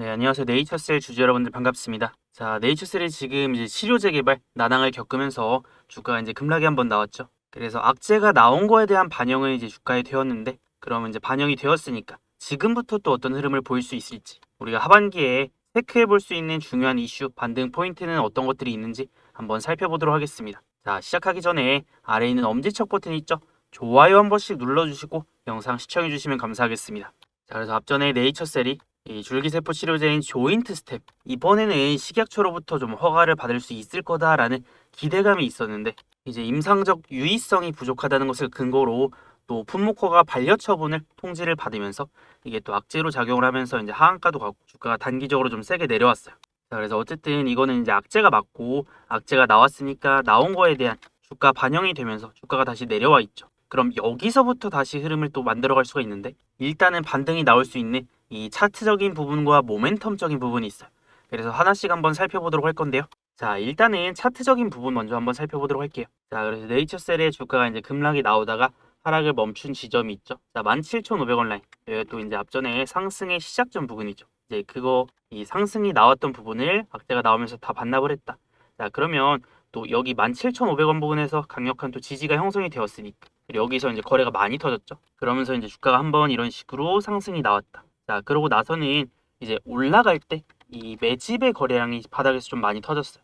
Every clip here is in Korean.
네, 안녕하세요. 네이처셀 주주 여러분들 반갑습니다. 자, 네이처셀이 지금 이제 치료제 개발 난항을 겪으면서 주가가 이제 급락이 한번 나왔죠. 그래서 악재가 나온 거에 대한 반영은 이제 주가에 되었는데, 그러면 이제 반영이 되었으니까 지금부터 또 어떤 흐름을 보일 수 있을지, 우리가 하반기에 체크해 볼 수 있는 중요한 이슈, 반등 포인트는 어떤 것들이 있는지 한번 살펴보도록 하겠습니다. 자, 시작하기 전에 아래에 있는 엄지척 버튼 있죠? 좋아요 한 번씩 눌러주시고 영상 시청해 주시면 감사하겠습니다. 자, 그래서 앞전에 네이처셀이 이 줄기세포 치료제인 조인트 스텝 이번에는 식약처로부터 좀 허가를 받을 수 있을 거다라는 기대감이 있었는데 이제 임상적 유의성이 부족하다는 것을 근거로 또 품목허가 반려 처분을 통지를 받으면서 이게 또 악재로 작용을 하면서 이제 하한가도 가고 주가가 단기적으로 좀 세게 내려왔어요. 자, 그래서 어쨌든 이거는 이제 악재가 맞고 악재가 나왔으니까 나온 거에 대한 주가 반영이 되면서 주가가 다시 내려와 있죠. 그럼 여기서부터 다시 흐름을 또 만들어갈 수가 있는데 일단은 반등이 나올 수 있는 이 차트적인 부분과 모멘텀적인 부분이 있어요. 그래서 하나씩 한번 살펴보도록 할 건데요. 자, 일단은 차트적인 부분 먼저 한번 살펴보도록 할게요. 자, 그래서 네이처셀의 주가가 이제 급락이 나오다가 하락을 멈춘 지점이 있죠. 자, 17,500원 라인. 여기가 또 이제 앞전에 상승의 시작점 부분이죠. 이제 그거 이 상승이 나왔던 부분을 악재가 나오면서 다 반납을 했다. 자, 그러면 또 여기 17,500원 부분에서 강력한 또 지지가 형성이 되었으니까 여기서 이제 거래가 많이 터졌죠. 그러면서 이제 주가가 한번 이런 식으로 상승이 나왔다. 자, 그러고 나서는 이제 올라갈 때 이 매집의 거래량이 바닥에서 좀 많이 터졌어요.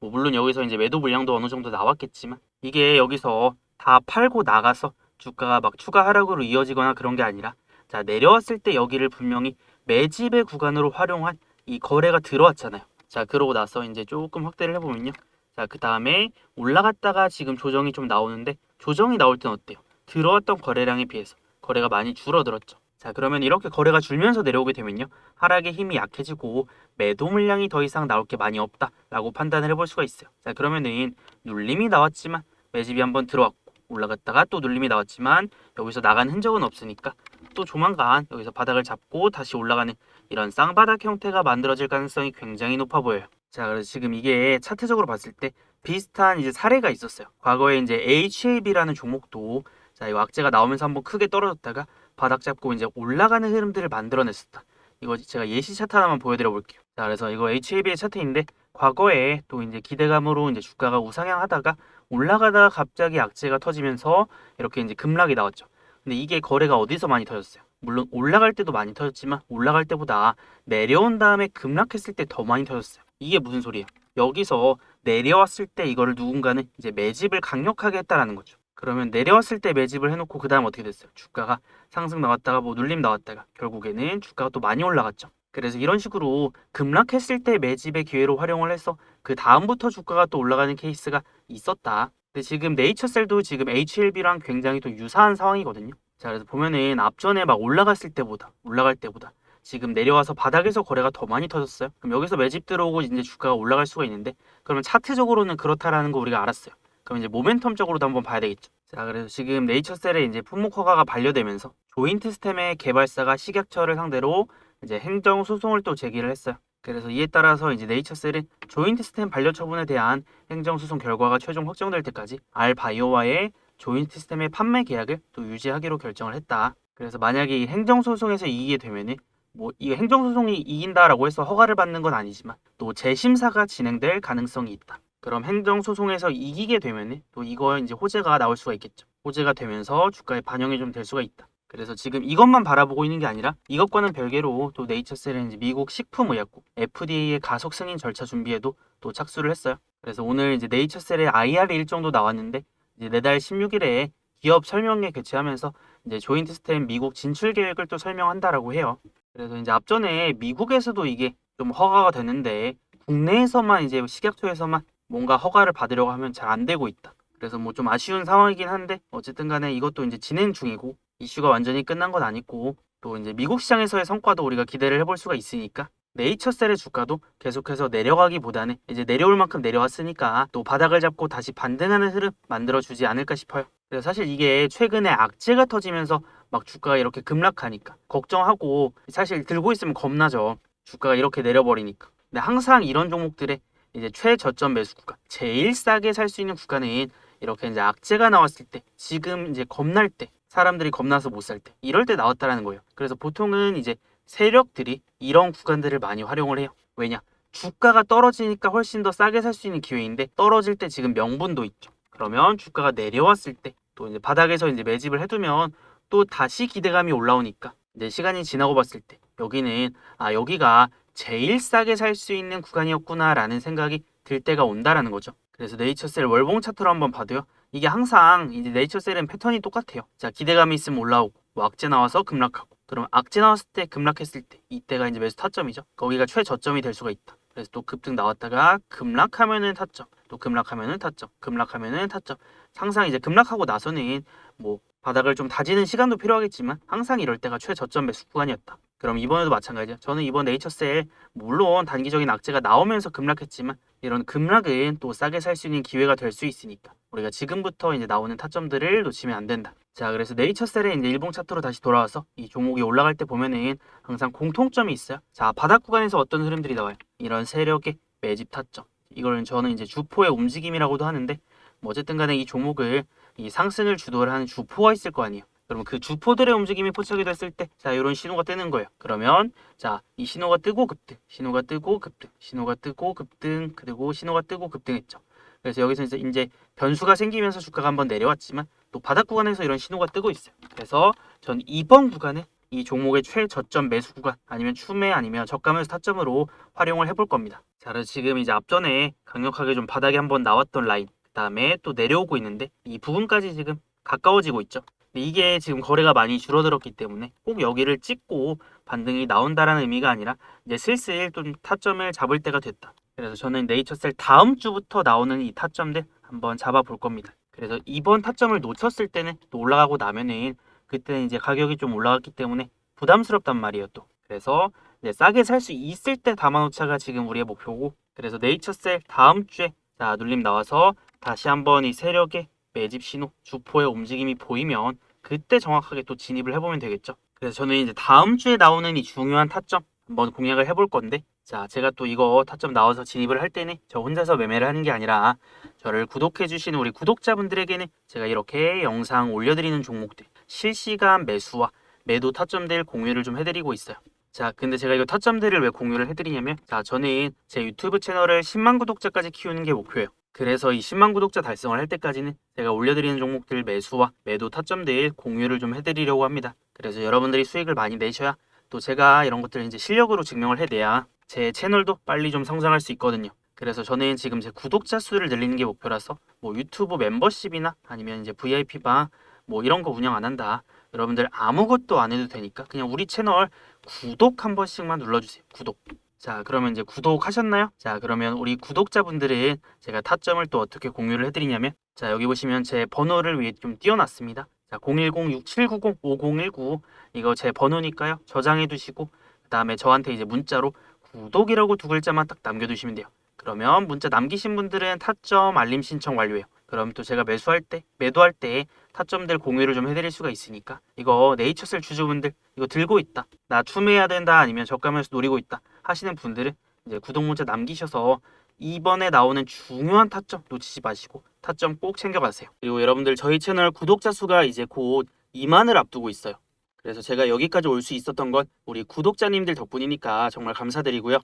뭐 물론 여기서 이제 매도 물량도 어느 정도 나왔겠지만 이게 여기서 다 팔고 나가서 주가가 막 추가 하락으로 이어지거나 그런 게 아니라 자, 내려왔을 때 여기를 분명히 매집의 구간으로 활용한 이 거래가 들어왔잖아요. 자, 그러고 나서 이제 조금 확대를 해 보면요. 자, 그 다음에 올라갔다가 지금 조정이 좀 나오는데 조정이 나올 땐 어때요? 들어왔던 거래량에 비해서 거래가 많이 줄어들었죠. 자, 그러면 이렇게 거래가 줄면서 내려오게 되면요. 하락의 힘이 약해지고 매도 물량이 더 이상 나올 게 많이 없다라고 판단을 해볼 수가 있어요. 자, 그러면은 눌림이 나왔지만 매집이 한번 들어왔고 올라갔다가 또 눌림이 나왔지만 여기서 나간 흔적은 없으니까 또 조만간 여기서 바닥을 잡고 다시 올라가는 이런 쌍바닥 형태가 만들어질 가능성이 굉장히 높아 보여요. 자, 그래서 지금 이게 차트적으로 봤을 때 비슷한 이제 사례가 있었어요. 과거에 이제 HAB라는 종목도 자, 이 악재가 나오면서 한번 크게 떨어졌다가 바닥 잡고 이제 올라가는 흐름들을 만들어냈었다. 이거 제가 예시 차트 하나만 보여드려 볼게요. 자, 그래서 이거 HAB의 차트인데 과거에 또 이제 기대감으로 이제 주가가 우상향하다가 올라가다가 갑자기 악재가 터지면서 이렇게 이제 급락이 나왔죠. 근데 이게 거래가 어디서 많이 터졌어요? 물론 올라갈 때도 많이 터졌지만 올라갈 때보다 내려온 다음에 급락했을 때 더 많이 터졌어요. 이게 무슨 소리예요? 여기서 내려왔을 때 이거를 누군가는 이제 매집을 강력하게 했다라는 거죠. 그러면 내려왔을 때 매집을 해놓고 그 다음 어떻게 됐어요? 주가가 상승 나왔다가 뭐 눌림 나왔다가 결국에는 주가가 또 많이 올라갔죠. 그래서 이런 식으로 급락했을 때 매집의 기회로 활용을 해서 그 다음부터 주가가 또 올라가는 케이스가 있었다. 근데 지금 네이처셀도 지금 HLB랑 굉장히 또 유사한 상황이거든요. 자, 그래서 보면은 앞전에 막 올라갔을 때보다 올라갈 때보다 지금 내려와서 바닥에서 거래가 더 많이 터졌어요. 그럼 여기서 매집 들어오고 이제 주가가 올라갈 수가 있는데 그러면 차트적으로는 그렇다라는 거 우리가 알았어요. 그럼 이제 모멘텀적으로도 한번 봐야 되겠죠. 자, 그래서 지금 네이처셀에 이제 품목 허가가 반려되면서 조인트 스템의 개발사가 식약처를 상대로 이제 행정 소송을 또 제기를 했어요. 그래서 이에 따라서 이제 네이처셀은 조인트 스템 반려 처분에 대한 행정 소송 결과가 최종 확정될 때까지 알바이오와의 조인트 스템의 판매 계약을 또 유지하기로 결정을 했다. 그래서 만약에 이 행정 소송에서 이기게 되면은 뭐이 행정 소송이 이긴다라고 해서 허가를 받는 건 아니지만 또 재심사가 진행될 가능성이 있다. 그럼 행정 소송에서 이기게 되면은 또 이거 이제 호재가 나올 수가 있겠죠. 호재가 되면서 주가에 반영이 좀 될 수가 있다. 그래서 지금 이것만 바라보고 있는 게 아니라 이것과는 별개로 또 네이처셀은 이제 미국 식품의약국 FDA의 가속 승인 절차 준비에도 또 착수를 했어요. 그래서 오늘 이제 네이처셀의 IR 일정도 나왔는데 이제 내달 16일에 기업 설명회 개최하면서 이제 조인트 스템 미국 진출 계획을 또 설명한다라고 해요. 그래서 이제 앞전에 미국에서도 이게 좀 허가가 되는데 국내에서만 이제 식약처에서만 뭔가 허가를 받으려고 하면 잘 안 되고 있다. 그래서 뭐 좀 아쉬운 상황이긴 한데 어쨌든 간에 이것도 이제 진행 중이고 이슈가 완전히 끝난 건 아니고 또 이제 미국 시장에서의 성과도 우리가 기대를 해볼 수가 있으니까 네이처셀의 주가도 계속해서 내려가기보다는 이제 내려올 만큼 내려왔으니까 또 바닥을 잡고 다시 반등하는 흐름 만들어주지 않을까 싶어요. 그래서 사실 이게 최근에 악재가 터지면서 막 주가가 이렇게 급락하니까 걱정하고 사실 들고 있으면 겁나죠. 주가가 이렇게 내려버리니까. 근데 항상 이런 종목들의 이제 최저점 매수 구간, 제일 싸게 살 수 있는 구간은 이렇게 이제 악재가 나왔을 때, 지금 이제 겁날 때, 사람들이 겁나서 못 살 때, 이럴 때 나왔다라는 거예요. 그래서 보통은 이제 세력들이 이런 구간들을 많이 활용을 해요. 왜냐? 주가가 떨어지니까 훨씬 더 싸게 살 수 있는 기회인데 떨어질 때 지금 명분도 있죠. 그러면 주가가 내려왔을 때 또 이제 바닥에서 이제 매집을 해두면 또 다시 기대감이 올라오니까 이제 시간이 지나고 봤을 때 여기는 아 여기가 제일 싸게 살 수 있는 구간이었구나라는 생각이 들 때가 온다라는 거죠. 그래서 네이처셀 월봉 차트로 한번 봐도요. 이게 항상 이제 네이처셀은 패턴이 똑같아요. 자 기대감이 있으면 올라오고 뭐 악재 나와서 급락하고 그러면 악재 나왔을 때 급락했을 때 이때가 이제 매수 타점이죠. 거기가 최저점이 될 수가 있다. 그래서 또 급등 나왔다가 급락하면은 타점, 또 급락하면은 타점, 급락하면은 타점. 항상 이제 급락하고 나서는 뭐 바닥을 좀 다지는 시간도 필요하겠지만 항상 이럴 때가 최저점 매수 구간이었다. 그럼 이번에도 마찬가지죠. 저는 이번 네이처셀 물론 단기적인 악재가 나오면서 급락했지만 이런 급락은 또 싸게 살 수 있는 기회가 될 수 있으니까 우리가 지금부터 이제 나오는 타점들을 놓치면 안 된다. 자, 그래서 네이처셀의 이제 일봉 차트로 다시 돌아와서 이 종목이 올라갈 때 보면은 항상 공통점이 있어요. 자, 바닥 구간에서 어떤 흐름들이 나와요? 이런 세력의 매집 타점. 이걸 저는 이제 주포의 움직임이라고도 하는데 뭐 어쨌든 간에 이 종목을 이 상승을 주도를 하는 주포가 있을 거 아니에요. 그러면 그 주포들의 움직임이 포착이 됐을 때, 자, 이런 신호가 뜨는 거예요. 그러면, 자, 이 신호가 뜨고 급등, 신호가 뜨고 급등, 신호가 뜨고 급등, 그리고 신호가 뜨고 급등했죠. 그래서 여기서 이제, 이제 변수가 생기면서 주가가 한번 내려왔지만, 또 바닥 구간에서 이런 신호가 뜨고 있어요. 그래서 전 이번 구간에 이 종목의 최저점 매수 구간, 아니면 추매, 아니면 매수 타점으로 활용을 해볼 겁니다. 자, 지금 이제 앞전에 강력하게 좀 바닥에 한번 나왔던 라인, 그 다음에 또 내려오고 있는데, 이 부분까지 지금 가까워지고 있죠. 이게 지금 거래가 많이 줄어들었기 때문에 꼭 여기를 찍고 반등이 나온다라는 의미가 아니라 이제 슬슬 좀 타점을 잡을 때가 됐다. 그래서 저는 네이처셀 다음 주부터 나오는 이 타점들 한번 잡아볼 겁니다. 그래서 이번 타점을 놓쳤을 때는 또 올라가고 나면은 그때는 이제 가격이 좀 올라갔기 때문에 부담스럽단 말이에요 또. 그래서 이제 싸게 살 수 있을 때 담아놓자가 지금 우리의 목표고 그래서 네이처셀 다음 주에 자 눌림 나와서 다시 한번 이 세력의 매집 신호 주포의 움직임이 보이면 그때 정확하게 또 진입을 해보면 되겠죠. 그래서 저는 이제 다음 주에 나오는 이 중요한 타점 한번 공략을 해볼 건데 자 제가 또 이거 타점 나와서 진입을 할 때는 저 혼자서 매매를 하는 게 아니라 저를 구독해 주시는 우리 구독자분들에게는 제가 이렇게 영상 올려드리는 종목들 실시간 매수와 매도 타점들 공유를 좀 해드리고 있어요. 자, 근데 제가 이거 타점들을 왜 공유를 해드리냐면, 자, 저는 제 유튜브 채널을 10만 구독자까지 키우는 게 목표예요. 그래서 이 10만 구독자 달성을 할 때까지는 제가 올려드리는 종목들 매수와 매도 타점들 공유를 좀 해드리려고 합니다. 그래서 여러분들이 수익을 많이 내셔야 또 제가 이런 것들을 이제 실력으로 증명을 해내야 제 채널도 빨리 좀 성장할 수 있거든요. 그래서 저는 지금 제 구독자 수를 늘리는 게 목표라서 뭐 유튜브 멤버십이나 아니면 이제 VIP방 뭐 이런 거 운영 안 한다. 여러분들 아무것도 안 해도 되니까 그냥 우리 채널 구독 한 번씩만 눌러주세요. 구독. 자, 그러면 이제 구독하셨나요? 자, 그러면 우리 구독자분들은 제가 타점을 또 어떻게 공유를 해드리냐면, 자, 여기 보시면 제 번호를 위해 좀 띄워놨습니다. 자, 010-6790-5019. 이거 제 번호니까요. 저장해 두시고, 그 다음에 저한테 이제 문자로 구독이라고 두 글자만 딱 남겨두시면 돼요. 그러면 문자 남기신 분들은 타점 알림 신청 완료해요. 그럼 또 제가 매수할 때, 매도할 때 타점들 공유를 좀 해드릴 수가 있으니까 이거 네이처셀 주주분들 이거 들고 있다. 나 추매해야 된다 아니면 저가면서 노리고 있다 하시는 분들은 이제 구독 문자 남기셔서 이번에 나오는 중요한 타점 놓치지 마시고 타점 꼭 챙겨가세요. 그리고 여러분들 저희 채널 구독자 수가 이제 곧 2만을 앞두고 있어요. 그래서 제가 여기까지 올 수 있었던 건 우리 구독자님들 덕분이니까 정말 감사드리고요.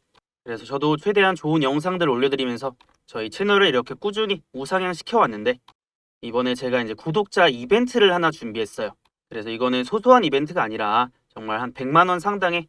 그래서 저도 최대한 좋은 영상들 올려드리면서 저희 채널을 이렇게 꾸준히 우상향 시켜왔는데 이번에 제가 이제 구독자 이벤트를 하나 준비했어요. 그래서 이거는 소소한 이벤트가 아니라 정말 한 100만 원 상당의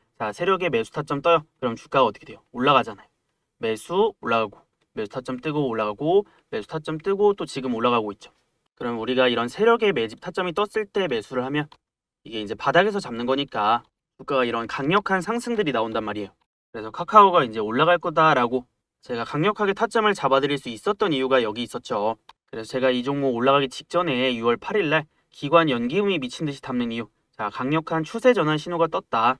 자 세력의 매수 타점 떠요. 그럼 주가가 어떻게 돼요? 올라가잖아요. 매수 올라가고 매수 타점 뜨고 올라가고 매수 타점 뜨고 또 지금 올라가고 있죠. 그럼 우리가 이런 세력의 매집 타점이 떴을 때 매수를 하면 이게 이제 바닥에서 잡는 거니까 주가가 이런 강력한 상승들이 나온단 말이에요. 그래서 카카오가 이제 올라갈 거다라고 제가 강력하게 타점을 잡아드릴 수 있었던 이유가 여기 있었죠. 그래서 제가 이 종목 올라가기 직전에 6월 8일 날 기관 연기음이 미친 듯이 담는 이유. 자, 강력한 추세 전환 신호가 떴다.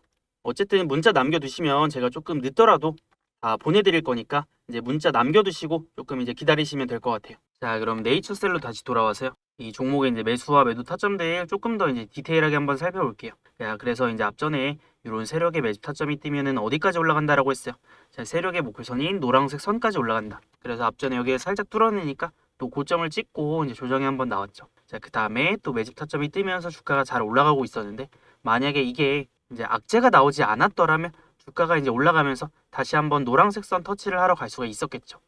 어쨌든 문자 남겨두시면 제가 조금 늦더라도 다 보내드릴 거니까 이제 문자 남겨두시고 조금 이제 기다리시면 될 것 같아요. 자 그럼 네이처셀로 다시 돌아와서요. 이 종목의 이제 매수와 매도 타점들 조금 더 이제 디테일하게 한번 살펴볼게요. 자 그래서 이제 앞전에 이런 세력의 매집 타점이 뜨면은 어디까지 올라간다라고 했어요. 자 세력의 목표선인 노란색 선까지 올라간다. 그래서 앞전에 여기에 살짝 뚫어내니까 또 고점을 찍고 이제 조정이 한번 나왔죠. 자 그 다음에 또 매집 타점이 뜨면서 주가가 잘 올라가고 있었는데 만약에 이게 이제 악재가 나오지 않았더라면 주가가 이제 올라가면서 다시 한번 노란색 선 터치를 하러 갈 수가 있었겠죠.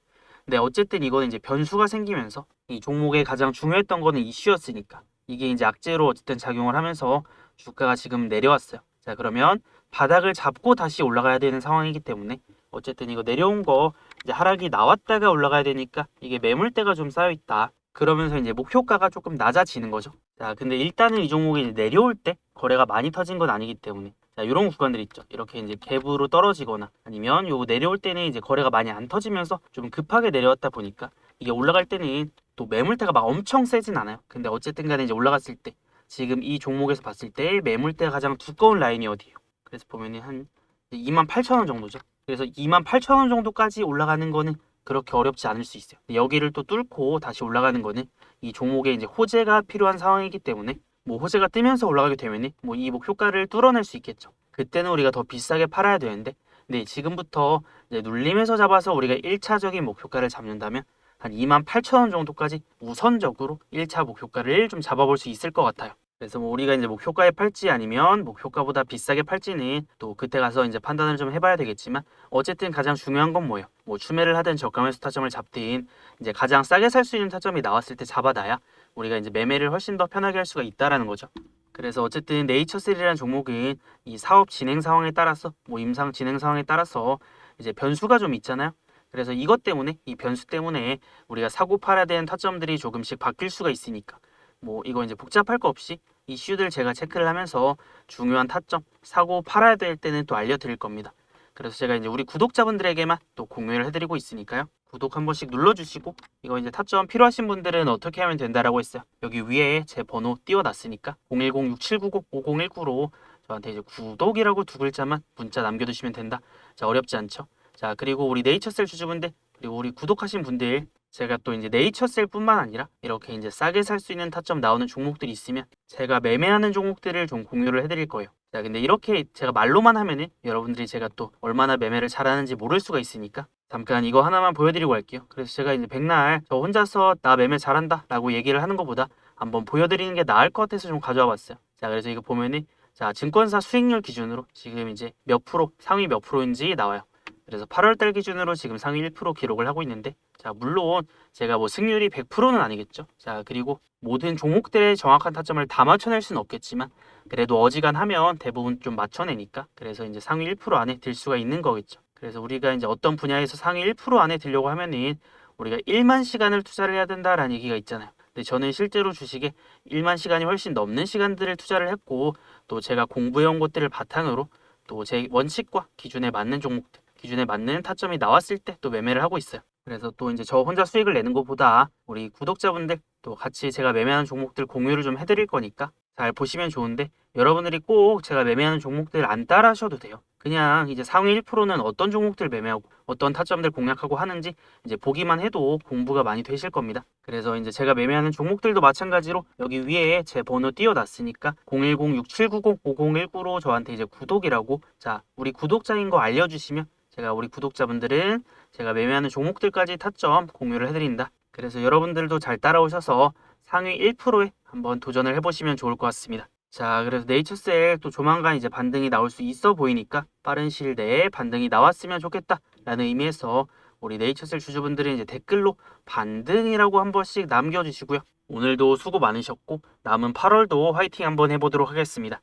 근데 어쨌든 이거는 이제 변수가 생기면서 이 종목에 가장 중요했던 거는 이슈였으니까 이게 이제 악재로 어쨌든 작용을 하면서 주가가 지금 내려왔어요. 자 그러면 바닥을 잡고 다시 올라가야 되는 상황이기 때문에 어쨌든 이거 내려온 거 이제 하락이 나왔다가 올라가야 되니까 이게 매물대가 좀 쌓여 있다. 그러면서 이제 목표가가 조금 낮아지는 거죠. 자 근데 일단은 이 종목이 내려올 때 거래가 많이 터진 건 아니기 때문에 자, 이런 구간들이 있죠. 이렇게 이제 갭으로 떨어지거나 아니면 요거 내려올 때는 이제 거래가 많이 안 터지면서 좀 급하게 내려왔다 보니까 이게 올라갈 때는 또 매물대가 막 엄청 세진 않아요. 근데 어쨌든 간에 이제 올라갔을 때 지금 이 종목에서 봤을 때 매물대가 가장 두꺼운 라인이 어디예요? 그래서 보면은 한 28,000원 정도죠. 그래서 28,000원 정도까지 올라가는 거는 그렇게 어렵지 않을 수 있어요. 여기를 또 뚫고 다시 올라가는 거는 이 종목에 이제 호재가 필요한 상황이기 때문에 뭐 호재가 뜨면서 올라가게 되면은 뭐이 목표가를 뚫어낼 수 있겠죠. 그때는 우리가 더 비싸게 팔아야 되는데, 근데 지금부터 눌림에서 잡아서 우리가 1차적인 목표가를 잡는다면 한 28,000원 정도까지 우선적으로 1차 목표가를 좀 잡아볼 수 있을 것 같아요. 그래서 뭐 우리가 이제 목표가에 팔지 아니면 목표가보다 비싸게 팔지는 또 그때 가서 이제 판단을 좀 해봐야 되겠지만 어쨌든 가장 중요한 건 뭐예요? 뭐 추매를 하든 저가 매수 타점을 잡든 이제 가장 싸게 살 수 있는 타점이 나왔을 때 잡아놔야 우리가 이제 매매를 훨씬 더 편하게 할 수가 있다라는 거죠. 그래서 어쨌든 네이처셀이라는 종목은 이 사업 진행 상황에 따라서 뭐 임상 진행 상황에 따라서 이제 변수가 좀 있잖아요. 그래서 이것 때문에 이 변수 때문에 우리가 사고 팔아야 되는 타점들이 조금씩 바뀔 수가 있으니까 뭐 이거 이제 복잡할 거 없이 이슈들 제가 체크를 하면서 중요한 타점 사고 팔아야 될 때는 또 알려드릴 겁니다. 그래서 제가 이제 우리 구독자분들에게만 또 공유를 해드리고 있으니까요. 구독 한 번씩 눌러주시고 이거 이제 타점 필요하신 분들은 어떻게 하면 된다라고 했어요. 여기 위에 제 번호 띄워놨으니까 010-6790-5019로 저한테 이제 구독이라고 두 글자만 문자 남겨두시면 된다. 자 어렵지 않죠? 자 그리고 우리 네이처셀 주주분들 그리고 우리 구독하신 분들 제가 또 이제 네이처셀 뿐만 아니라 이렇게 이제 싸게 살 수 있는 타점 나오는 종목들이 있으면 제가 매매하는 종목들을 좀 공유를 해드릴 거예요. 자, 근데 이렇게 제가 말로만 하면은 여러분들이 제가 또 얼마나 매매를 잘하는지 모를 수가 있으니까 잠깐 이거 하나만 보여드리고 할게요. 그래서 제가 이제 백날 저 혼자서 나 매매 잘한다 라고 얘기를 하는 것보다 한번 보여드리는 게 나을 것 같아서 좀 가져와 봤어요. 자, 그래서 이거 보면은 자, 증권사 수익률 기준으로 지금 이제 몇 프로, 상위 몇 프로인지 나와요. 그래서 8월 달 기준으로 지금 상위 1% 기록을 하고 있는데 자, 물론 제가 뭐 승률이 100%는 아니겠죠. 자, 그리고 모든 종목들의 정확한 타점을 다 맞춰낼 수는 없겠지만 그래도 어지간하면 대부분 좀 맞춰내니까 그래서 이제 상위 1% 안에 들 수가 있는 거겠죠. 그래서 우리가 이제 어떤 분야에서 상위 1% 안에 들려고 하면은 우리가 1만 시간을 투자를 해야 된다라는 얘기가 있잖아요. 근데 저는 실제로 주식에 1만 시간이 훨씬 넘는 시간들을 투자를 했고 또 제가 공부해온 것들을 바탕으로 또 제 원칙과 기준에 맞는 종목들, 기준에 맞는 타점이 나왔을 때 또 매매를 하고 있어요. 그래서 또 이제 저 혼자 수익을 내는 것보다 우리 구독자분들 또 같이 제가 매매하는 종목들 공유를 좀 해드릴 거니까 잘 보시면 좋은데 여러분들이 꼭 제가 매매하는 종목들 안 따라 하셔도 돼요. 그냥 이제 상위 1%는 어떤 종목들 매매하고 어떤 타점들 공략하고 하는지 이제 보기만 해도 공부가 많이 되실 겁니다. 그래서 이제 제가 매매하는 종목들도 마찬가지로 여기 위에 제 번호 띄워놨으니까 010-6790-5019로 저한테 이제 구독이라고 자 우리 구독자인 거 알려주시면 제가 우리 구독자분들은 제가 매매하는 종목들까지 타점 공유를 해드린다. 그래서 여러분들도 잘 따라오셔서 상위 1%에 한번 도전을 해보시면 좋을 것 같습니다. 자, 그래서 네이처셀 또 조만간 이제 반등이 나올 수 있어 보이니까 빠른 시일 내에 반등이 나왔으면 좋겠다라는 의미에서 우리 네이처셀 주주분들은 이제 댓글로 반등이라고 한 번씩 남겨주시고요. 오늘도 수고 많으셨고 남은 8월도 화이팅 한번 해보도록 하겠습니다.